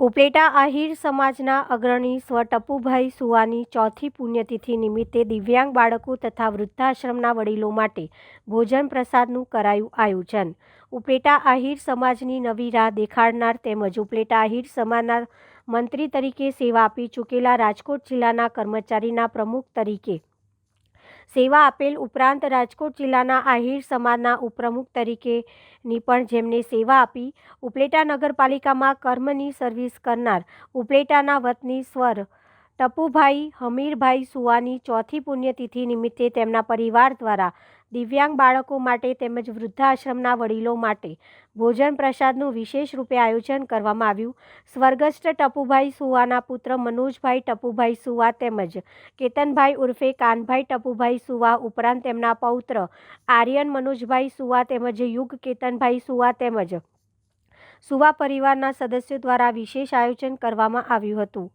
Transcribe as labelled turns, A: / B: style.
A: ઉપલેટા આહિર સમાજના અગ્રણી સ્વ ટપુભાઈ સુવાની ચોથી પુણ્યતિથિ નિમિત્તે દિવ્યાંગ બાળકો તથા વૃદ્ધાશ્રમના વડીલો માટે ભોજન પ્રસાદનું કરાયું આયોજન. ઉપલેટા આહિર સમાજની નવી રાહ દેખાડનાર તેમજ ઉપલેટા આહિર સમાજના મંત્રી તરીકે સેવા આપી ચૂકેલા રાજકોટ જિલ્લાના કર્મચારીના પ્રમુખ તરીકે સેવા આપેલ ઉપરાંત રાજકોટ જિલ્લાના આહિર સમાજના ઉપપ્રમુખ તરીકેની પણ જેમને સેવા આપી, ઉપલેટા નગરપાલિકામાં કર્મની સર્વિસ કરનાર ઉપલેટાના વતની સ્વર ટપુભાઈ હમીરભાઈ સુવાની ચોથી પુણ્યતિથિ નિમિત્તે તેમના પરિવાર દ્વારા દિવ્યાંગ બાળકો માટે તેમજ વૃદ્ધાશ્રમના વડીલો માટે ભોજન પ્રસાદનું વિશેષ રૂપે આયોજન કરવામાં આવ્યું. સ્વર્ગસ્થ ટપુભાઈ સુવાના પુત્ર મનોજભાઈ ટપુભાઈ સુવા તેમજ કેતનભાઈ ઉર્ફે કાનભાઈ ટપુભાઈ સુવા ઉપરાંત તેમના પૌત્ર આર્યન મનોજભાઈ સુવા તેમજ યુગ કેતનભાઈ સુવા તેમજ સુવા પરિવારના સદસ્યો દ્વારા વિશેષ આયોજન કરવામાં આવ્યું હતું.